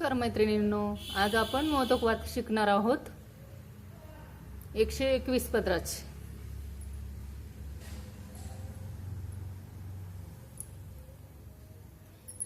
नमस्कार मैत्रिणींनो आज आपण मोदक शिकणार आहोत. एकशे एकवीस पत्राचे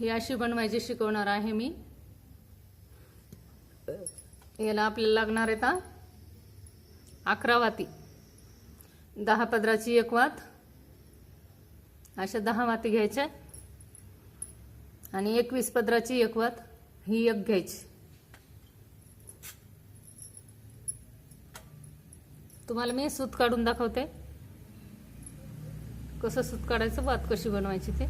ही अशी बनवायची शिकवणार आहे मी. याला आपल्याला लागणार आहे अकरा वाती दहा पदराची एक वात. अशा दहा वाती घ्यायच्या. आणि एकवीस पदराची एक वात. ही एक घ्यायची. तुम्हाला मी सूत काढून दाखवते. कसं सूत काढायचं वात कशी बनवायची ते.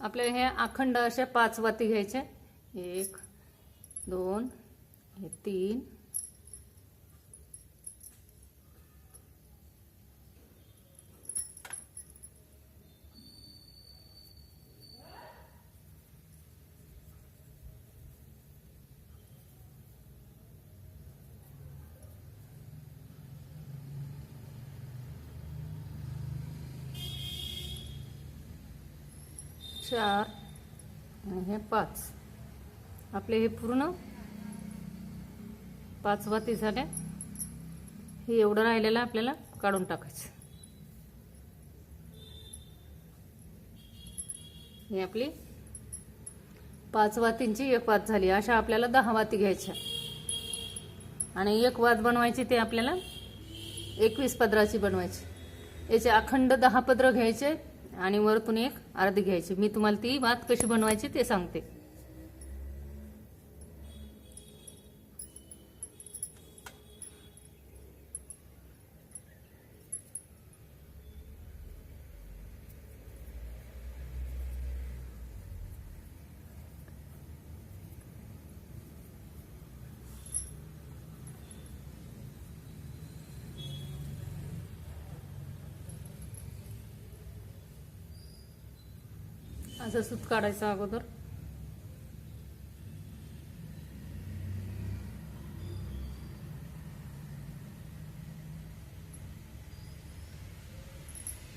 आपल्या ह्या अखंड अशा पाच वाती घ्यायच्या एक दोन तीन चार आणि हे पाच. आपले हे पूर्ण पाच वाती झाल्या हे एवढं राहिलेलं आपल्याला काढून टाकायचं. ही आपली पाच वातींची एक वात झाली. अशा आपल्याला दहा वाती घ्यायच्या. आणि एक वात बनवायची ते आपल्याला एकवीस पदराची बनवायची. याचे अखंड दहा पदरं घ्यायचे. आणि वरतून एक अर्धी घ्यायची. मी तुम्हाला ती वात कशी बनवायची ते सांगते. असं सूत काढायचं अगोदर.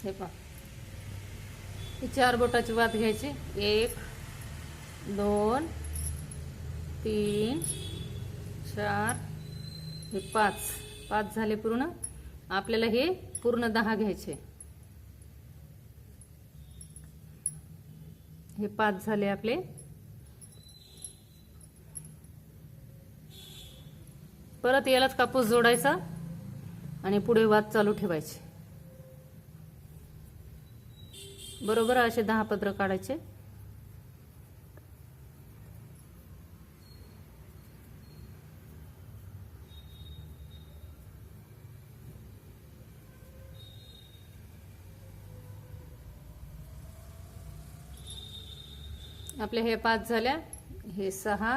हे पहा. ही चार बोटाची वात घ्यायची. एक दोन तीन चार हे पाच. पाच झाले पूर्ण. आपल्याला हे पूर्ण दहा घ्यायचे. हे पाच झाले आपले. परत यालाच कापूस जोडायचा आणि पुढे वाद चालू ठेवायचे. बरोबर असे दहा पत्र काढायचे. आपले हे पाच झाल्या. हे सहा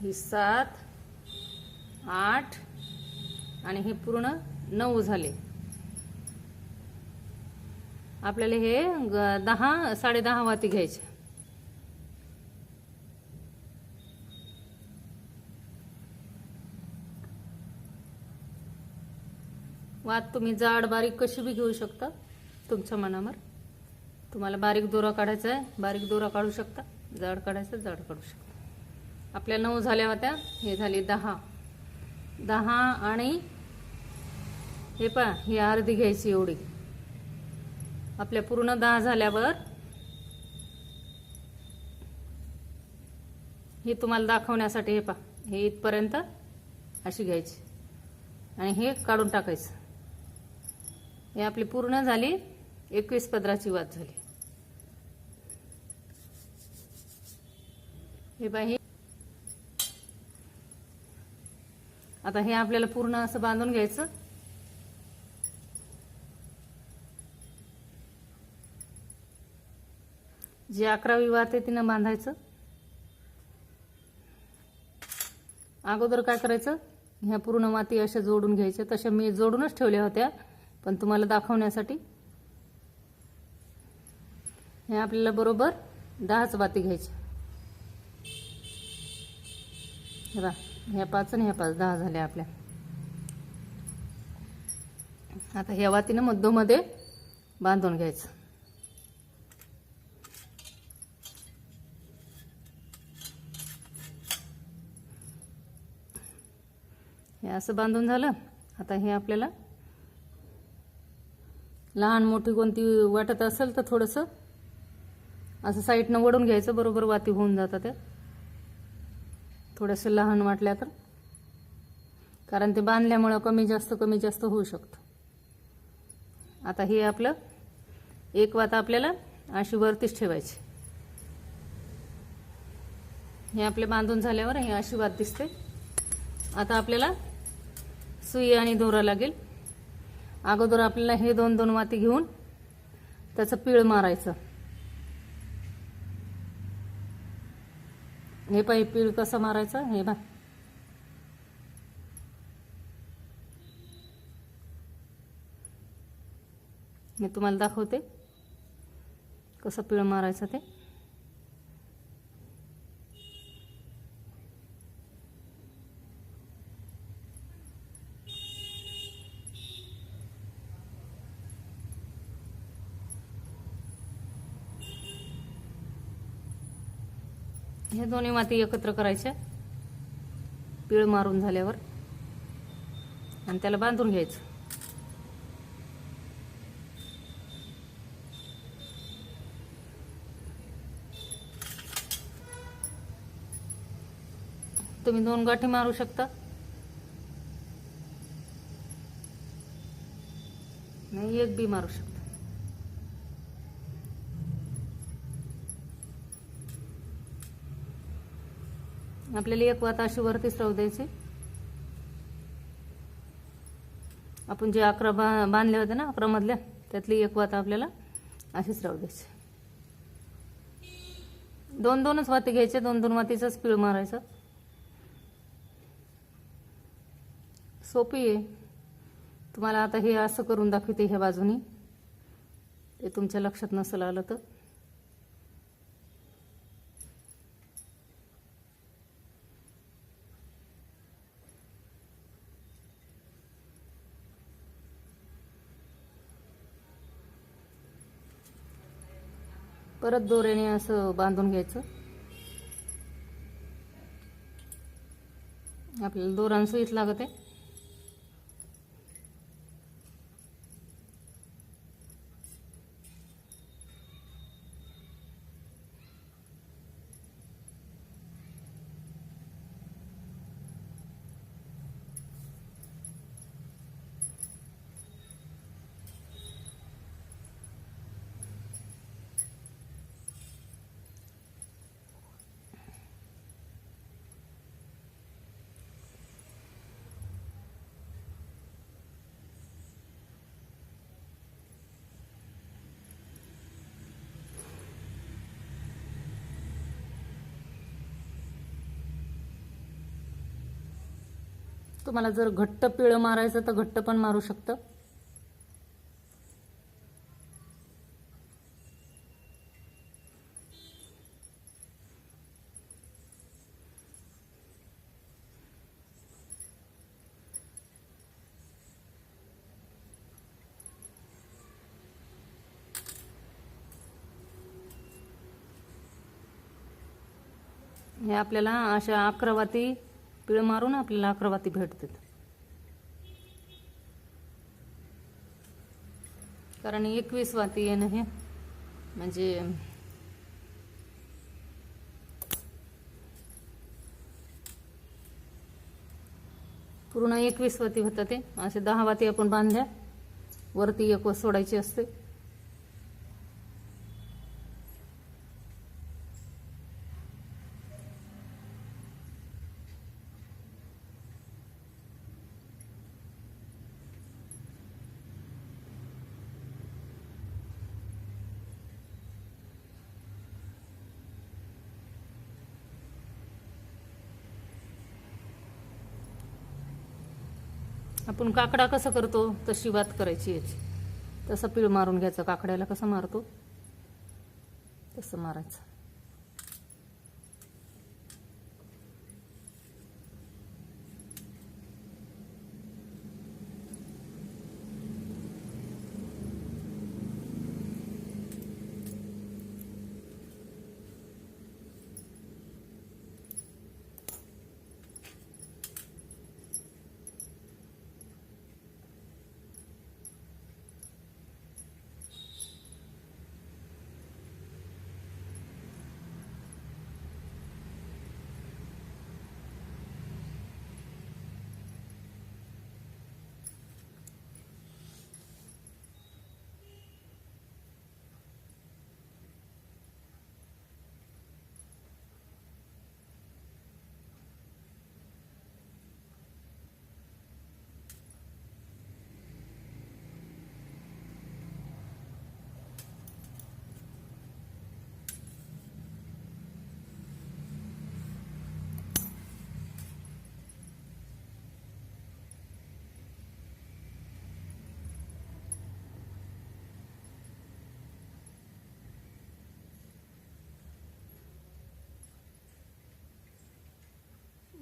ही सात आठ आणि हे पूर्ण नऊ झाले. आपल्याला हे दहा साडे दहा वाती घ्यायचे. वात तुम्ही जाड बारीक कशी बी घेऊ शकता तुमच्या मनावर. तुम्हाला बारीक दोरा काढायचा आहे. बारीक दोरा काढू शकता. जाड काढायचं जाड काढू शकता. आपल्या नऊ झाल्या होत्या. हे झाले दहा. दहा आणि हे पा ही अर्धी घ्यायची एवढी. आपल्या पूर्ण दहा झाल्यावर हे तुम्हाला दाखवण्यासाठी हे पा हे इथपर्यंत अशी घ्यायची. आणि हे काढून टाकायचं. हे आपली पूर्ण झाली. एकवीस पदराची वाद झाली. हे बाई आता हे आपल्याला पूर्ण असं बांधून घ्यायचं. जी अकरावी वात आहे तिनं बांधायचं. अगोदर काय करायचं? ह्या पूर्ण माती अशा जोडून घ्यायच्या. तशा मी जोडूनच ठेवल्या होत्या पण तुम्हाला दाखवण्यासाठी. हे आपल्याला बरोबर दहाच वाती घ्यायच्या. हे बघा ह्या पाच आणि ह्या पाच दहा झाल्या आपल्या. आता ह्या वातीनं मधोमध्ये बांधून घ्यायचं. हे असं बांधून झालं आता हे आपल्याला लहान मोठी कोणती वाटत असेल तर थोडंसं असं साईडनं वडून घ्यायचं बरोबर वाती होऊन जातात त्या थोडंसं लहान वाटल्या तर. कारण ते बांधल्यामुळं कमी जास्त कमी जास्त होऊ शकतं. आता हे आपलं एक वात आपल्याला अशी वरतीच ठेवायची. हे आपले बांधून झाल्यावर हे अशी वात दिसते. आता आपल्याला सुई आणि दोरा लागेल. अगोदर आपल्याला हे दोन दोन वाती घेऊन त्याचं पीळ मारायचं. हे पाहि पीळ कसं मारायचं? हे बा मी तुम्हाला दाखवते. कसं पीळ मारायचं ते. हे दोन्ही माती एकत्र करायच्या. पीळ मारून झाल्यावर. आणि त्याला बांधून घ्यायचं. तुम्ही दोन गाठी मारू शकता. नाही एक बी मारू शकता. आपल्याला एक वात अशी वरतीच राहू द्यायची. आपण जे अकरा बा बांधले होते ना अकरा मधल्या त्यातली एक वात आपल्याला अशीच राहू द्यायची. दोन दोनच वाती घ्यायचे दोन दोन वातीचाच पीळ मारायचं. सोपी आहे. तुम्हाला आता हे असं करून दाखवते ह्या बाजूनी. ते तुमच्या लक्षात नसेल आलं तर. परत दोऱ्याने असं बांधून घ्यायचं. आपल्याला दोरान लागत. आहे तुम्हाला जर घट्ट पिळं मारायचं तर घट्ट पण मारू शकतं. हे आपल्याला अशा अक्रवाती पिळ मारून आपल्याला अकरावाती भेटतात. कारण एकवीस वाती येणं हे म्हणजे पूर्ण एकवीस वाती होतं ते. असे दहा वाती आपण बांधल्या. वरती एक वस सोडायची असते. आपण काकडा कसं करतो? तशी वात करायची याची. तसं पीळ मारून घ्यायचं. काकड्याला कसं मारतो? तसं मारायचं.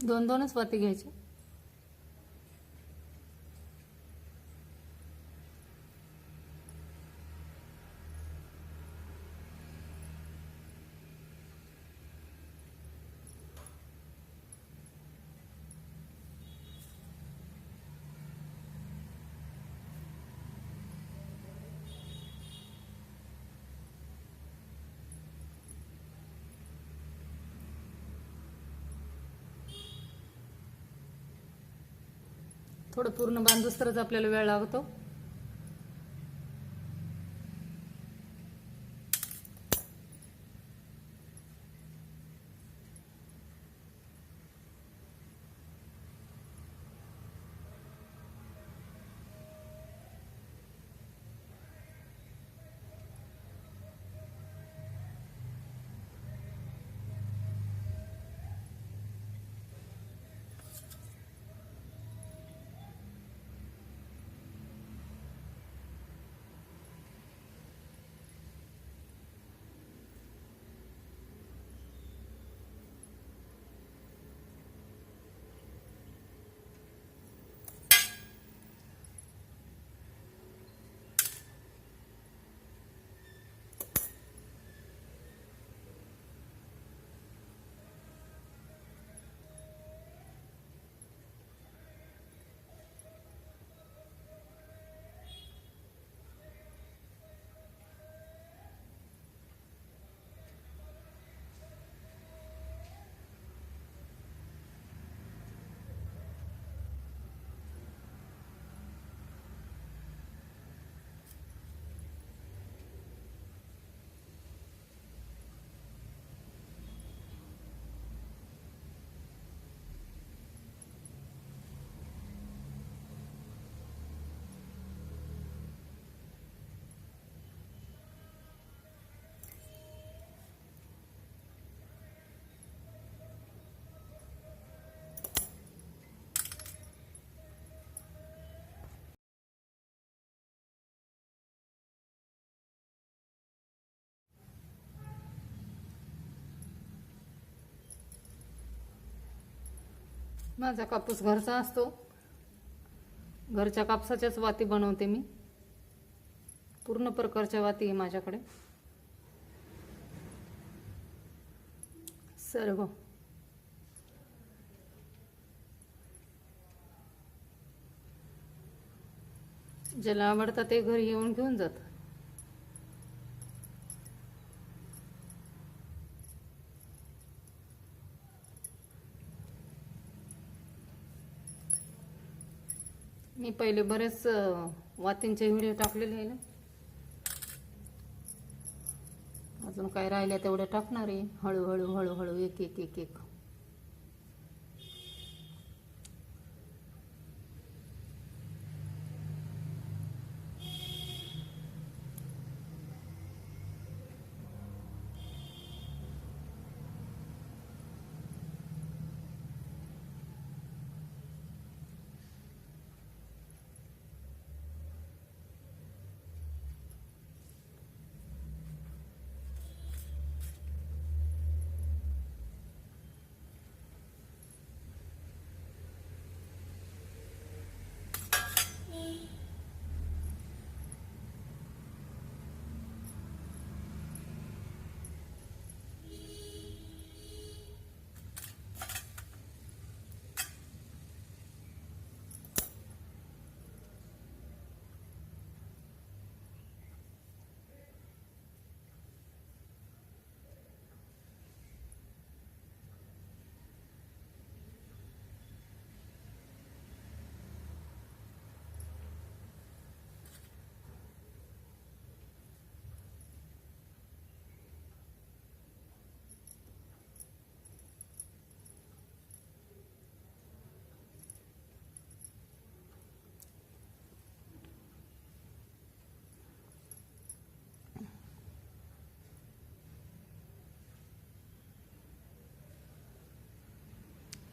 दोन दोनच पाती घ्यायचे. थोडं पूर्ण बांधूस तरच आपल्याला वेळ लागतो. माझा कापूस घरचा असतो. घरच्या कापसाच्याच वाती बनवते मी. पूर्ण प्रकारच्या वाती आहे माझ्याकडे. सर्व. ज्याला आवडतं ते घरी येऊन घेऊन जातं मी पहिले बरेच वातींचे व्हिडिओ टाकलेले आहे ना. अजून काय राहिल्या तेवढ्या टाकणार आहे. हळूहळू हळूहळू एक एक एक एक.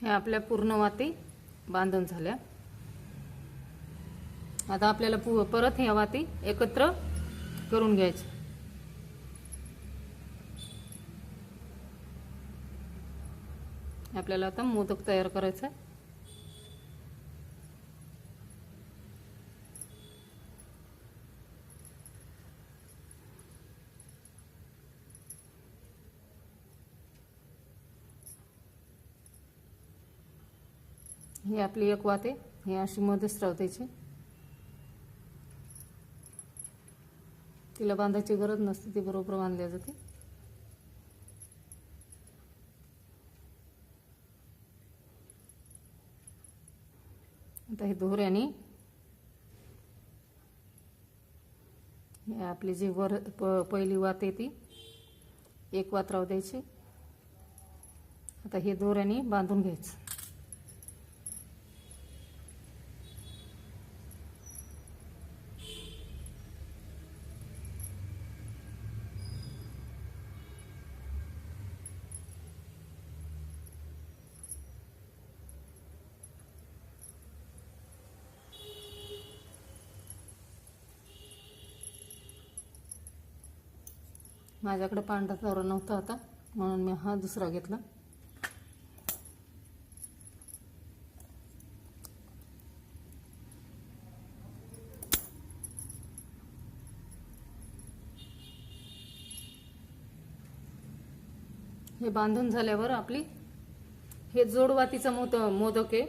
हे आपल्या पूर्ण वाती बांधून झाल्या. आता आपल्याला पु परत ह्या वाती एकत्र करून घ्यायचे. आपल्याला आता मोदक तयार करायचा ही आपली एक वाते. हे ही अशी मध्येच राहतायची तिला बांधायची गरज नसते ती बरोबर बांधल्या जाते. आता हे दोऱ्याने हे आपली जी वर प- पहिली वात आहे ती एक वात राहू द्यायची. आता हे दोऱ्याने बांधून घ्यायचं. माझ्याकडे पांढरा चारा नव्हता आता म्हणून मी हा दुसरा घेतला. हे बांधून झाल्यावर आपली हे जोडवातीचा मोद मोदक आहे.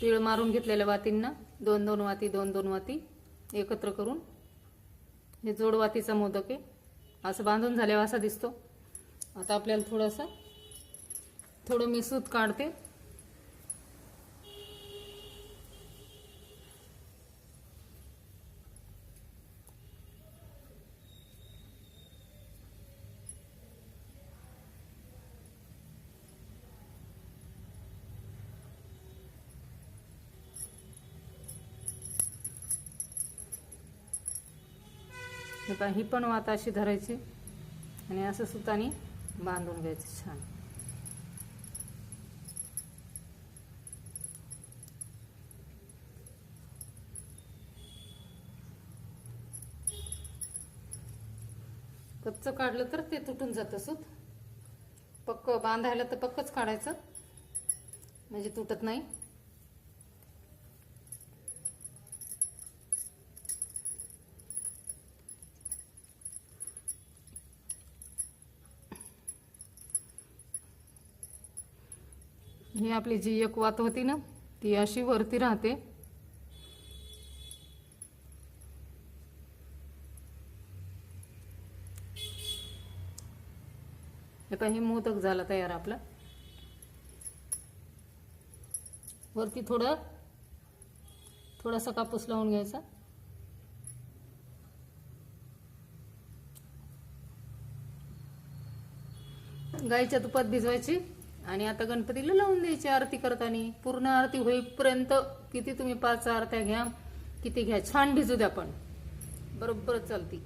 तीळ मारून घेतलेल्या वातींना दोन दोन वाती दोन दोन वाती एकत्र करून हे जोडवातीचा मोदक आहे. असं बांधून झाल्यावर असा दिसतो. आता आपल्याला थोडंसं थोडं मी सूत काढते. हे ही पण वात अशी धरायची. आणि असं सुताने बांधून घ्यायचं छान. कच्चं काढलं तर ते तुटून जातं सूत. पक्क बांधायला तर पक्कच काढायचं. म्हणजे तुटत नाही. ही आपली जी एक वात होती ना ती अशी वरती राहते. आता हे मोदक झाला तयार आपला. वरती थोडं थोडासा कापूस लावून घ्यायचा. गाईच्या तुपात भिजवायची. आणि आता गणपतीला लावून द्यायची आरती करताना. पूर्ण आरती होईपर्यंत किती तुम्ही पाच आरत्या घ्या किती घ्या. छान भिजू द्या पण. बरोबर चालती.